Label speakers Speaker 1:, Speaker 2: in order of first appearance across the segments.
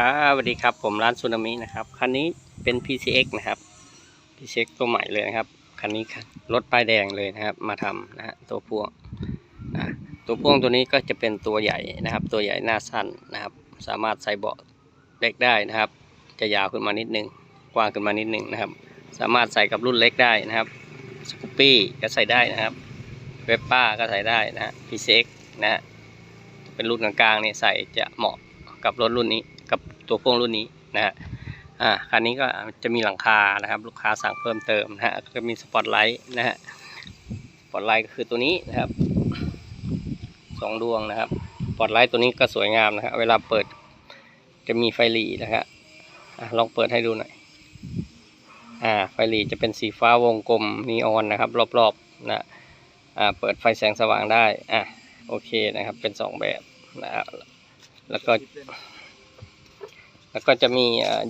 Speaker 1: ครับสวัสดีครับผมร้านซูนามินะครับคันนี้เป็น PCX นะครับ PCX ตัวใหม่เลยนะครับคันนี้ครับรถป้ายแดงเลยนะครับ มาทำนะฮะตัวพ่วงนะตัวพ่วงตัวนี้ก็จะเป็นตัวใหญ่นะครับ ตัวใหญ่หน้าสั้นนะครับ สามารถใส่เบาะเล็กได้นะครับ จะยาวขึ้นมานิดนึงกว้างขึ้นมานิดนึงนะครับ สามารถใส่กับรุ่นเล็กได้นะครับสกูปปี้ก็ใส่ได้นะครับเวปป้าก็ใส่ได้นะฮะ PCX นะฮะเป็นรุ่นกลางๆนี่ใส่จะเหมาะกับรถรุ่นนี้ ตัวพ่วงรุ่นนี้นะฮะอ่าคันนี้ก็จะมีหลังคานะครับลูกค้าสั่งเพิ่มเติมนะฮะก็มีสปอตไลท์นะฮะสปอตไลท์ก็คือตัวนี้นะครับสองดวงนะครับสปอตไลท์ตัวนี้ก็สวยงามนะครับเวลาเปิดจะมีไฟหลีนะครับอะลองเปิดให้ดูหน่อยอ่าไฟหลีจะเป็นสีฟ้าวงกลมนีออนนะครับ รอบๆนะอ่าเปิดไฟแสงสว่างได้อะโอเคนะครับเป็นสองแบบนะครับแล้วก็ แล้วก็จะมี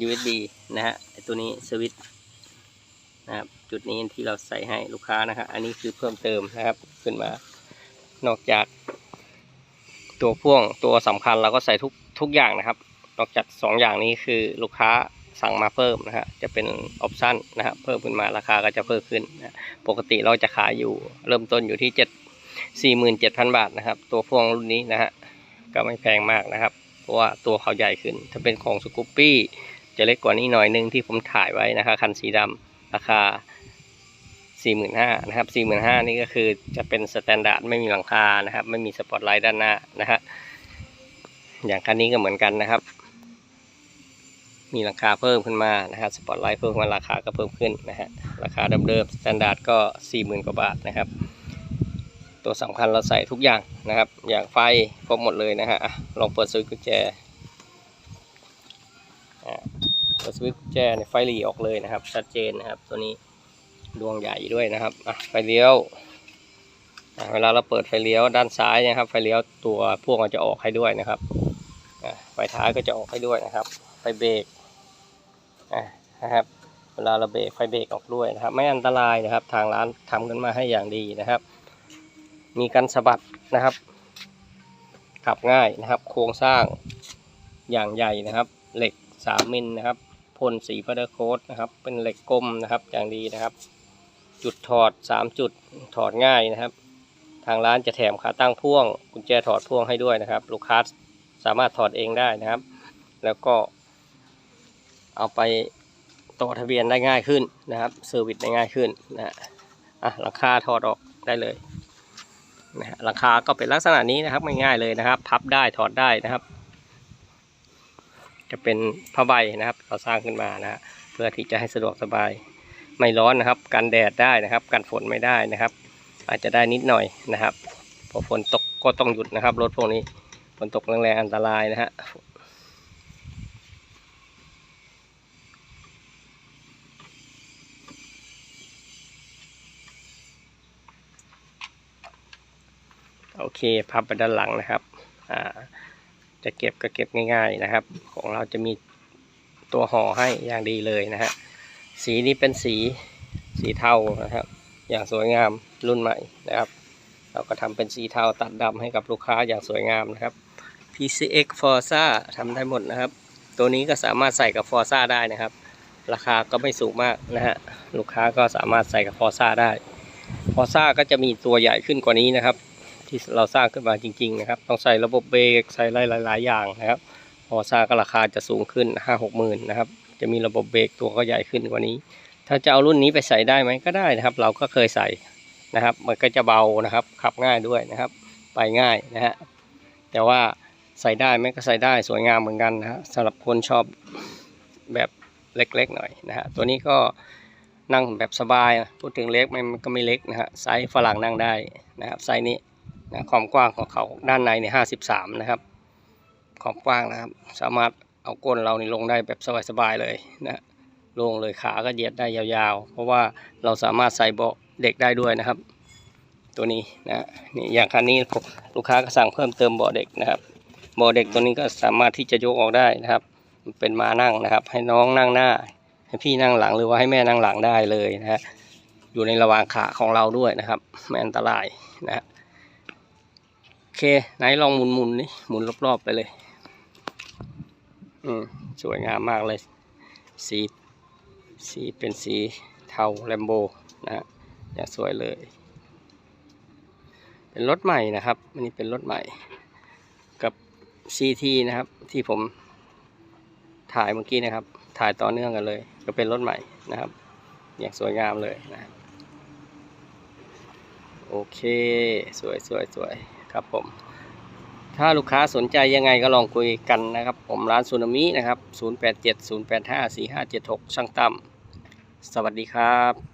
Speaker 1: USB นะฮะตัวนี้สวิตช์นะครับจุดนี้ที่เราใส่ให้ลูกค้านะครับอันนี้คือเพิ่มเติมนะครับขึ้นมานอกจาก ตัวพ่วงตัวสำคัญเราก็ใส่ทุกทุกอย่างนะครับ นอกจากสองอย่างนี้คือลูกค้าสั่งมาเพิ่มนะฮะจะเป็นออปชั่นนะครับเพิ่มขึ้นมาราคาก็จะเพิ่มขึ้นนะปกติเราจะขายอยู่เริ่มต้นอยู่ที่เจ็ดสี่หมื่นเจ็ดพันบาทนะครับ ตัวพ่วงรุ่นนี้นะฮะก็ไม่แพงมากนะครับ ราะว่าตัวเขาใหญ่ขึ้น ถ้าเป็นของสกูปปี้จะเล็กกว่านี้หน่อยนึงที่ผมถ่ายไว้นะครับคันสีดำราคา 45,000นะครับ45,000นี่ก็คือจะเป็นสแตนดาร์ดไม่มีหลังคานะครับ ไม่มีสปอตไลท์ด้านหน้านะฮะอย่างคันนี้ก็เหมือนกันนะครับ มีหลังคาเพิ่มขึ้นมานะฮะสปอตไลท์เพิ่มมาราคาก็เพิ่มขึ้นนะฮะราคาเดิมๆสแตนดาร์ดก็ 40,000 กว่าบาทนะครับ ตัวสำคัญเราใส่ทุกอย่างนะครับ อย่างไฟครบหมดเลยนะฮะลองเปิดสวิตช์กุญแจอะเปิดสวิตช์กุญแจเนี่ยไฟหลีออกเลยนะครับ ชัดเจนนะครับ ตัวนี้ดวงใหญ่ด้วยนะครับอะไฟเลี้ยวเวลาเราเปิดไฟเลี้ยวด้านซ้ายนะครับ ไฟเลี้ยวตัวพ่วงมันจะออกให้ด้วยนะครับไฟท้ายก็จะออกให้ด้วยนะครับ ไฟเบรกนะครับเวลาเราเบรกไฟเบรกออกด้วยนะครับ ไม่อันตรายนะครับ ทางร้านทำกันมาให้อย่างดีนะครับ มีกันสะบัดนะครับ ขับง่ายนะครับ โครงสร้างอย่างใหญ่นะครับ เหล็ก 3 มิลนะครับพ่นสีพัดโคดนะครับ เป็นเหล็กกลมนะครับอย่างดีนะครับ จุดถอด 3 จุดถอดง่ายนะครับ ทางร้านจะแถมขาตั้งพ่วง กุญแจถอดพ่วงให้ด้วยนะครับ ลูกค้าสามารถถอดเองได้นะครับ แล้วก็ เอาไปต่อทะเบียนได้ง่ายขึ้นนะครับเซอร์วิสได้ง่ายขึ้นนะฮะอะหลังคาถอดออกได้เลย นะฮะราคาก็เป็นลักษณะนี้นะครับง่ายๆเลยนะครับ พับได้ถอดได้นะครับ จะเป็นผ้าใบนะครับเราสร้างขึ้นมานะฮะเพื่อที่จะให้สะดวกสบายไม่ร้อนนะครับกันแดดได้นะครับกันฝนไม่ได้นะครับ อาจจะได้นิดหน่อยนะครับพอฝนตกก็ต้องหยุดนะครับ รถพวกนี้ฝนตกแรงๆอันตรายนะฮะ โอเคพับไปด้านหลังนะครับอ่าจะเก็บก็เก็บง่าย ๆนะครับ ของเราจะมีตัวห่อให้อย่างดีเลยนะฮะสีนี้เป็นสีสีเทานะครับ อย่างสวยงามรุ่นใหม่นะครับ เราก็ทำเป็นสีเทาตัดดำให้กับลูกค้าอย่างสวยงามนะครับ PCX Forza ทำได้หมดนะครับ ตัวนี้ก็สามารถใส่กับ Forza ได้นะครับ ราคาก็ไม่สูงมากนะฮะลูกค้าก็สามารถใส่กับ Forza ได้ Forza ก็จะมีตัวใหญ่ขึ้นกว่านี้นะครับ ที่เราสร้างขึ้นมาจริง ๆ นะครับ ต้องใส่ระบบเบรกใส่หลาย ๆ อย่างนะครับ พอซ่าก็ราคาจะสูงขึ้นห้าหกหมื่นนะครับ จะมีระบบเบรกตัวก็ใหญ่ขึ้นกว่านี้ ถ้าจะเอารุ่นนี้ไปใส่ได้ไหมก็ได้นะครับ เราก็เคยใส่นะครับ มันก็จะเบานะครับ ขับง่ายด้วยนะครับ ไปง่ายนะฮะแต่ว่าใส่ได้ไหมก็ใส่ได้สวยงามเหมือนกันนะฮะสำหรับคนชอบแบบเล็กๆหน่อยนะฮะตัวนี้ก็นั่งแบบสบาย พูดถึงเล็กมันก็ไม่เล็กนะฮะไซส์ฝรั่งนั่งได้นะครับไซส์นี้ นะความกว้างของเขาด้านในเนี่ยห้าสิบสามนะครับความกว้างนะครับ สามารถเอาก้นเรานี่ลงได้แบบสบายๆเลยนะลงเลยขาก็เหยียดได้ยาวๆ เพราะว่าเราสามารถใส่เบาะเด็กได้ด้วยนะครับ ตัวนี้นะนี่อย่างคันนี้ลูกค้าก็สั่งเพิ่มเติมเบาะเด็กนะครับเบาะเด็กตัวนี้ก็สามารถที่จะยกออกได้นะครับ เป็นมานั่งนะครับ ให้น้องนั่งหน้า ให้พี่นั่งหลังหรือว่าให้แม่นั่งหลังได้เลยนะฮะอยู่ในระหว่างขาของเราด้วยนะครับไม่อันตรายนะฮะ อเค ไหนลองหมุนหมุนนี่หมุนรอบๆไปเลย อืม สวยงามมากเลย สี สีเป็นสีเทาแลมโบนะฮะอย่างสวยเลย เป็นรถใหม่นะครับ อันนี้เป็นรถใหม่ กับ CT นะครับ ที่ผมถ่ายเมื่อกี้นะครับ ถ่ายต่อเนื่องกันเลย ก็เป็นรถใหม่นะครับ อย่างสวยงามเลยนะครับโอเค สวยสวยสวย ครับผม ถ้าลูกค้าสนใจยังไงก็ลองคุยกันนะครับ ผมร้านซูนามินะครับ 087 085 4576 ช่างตั้มสวัสดีครับ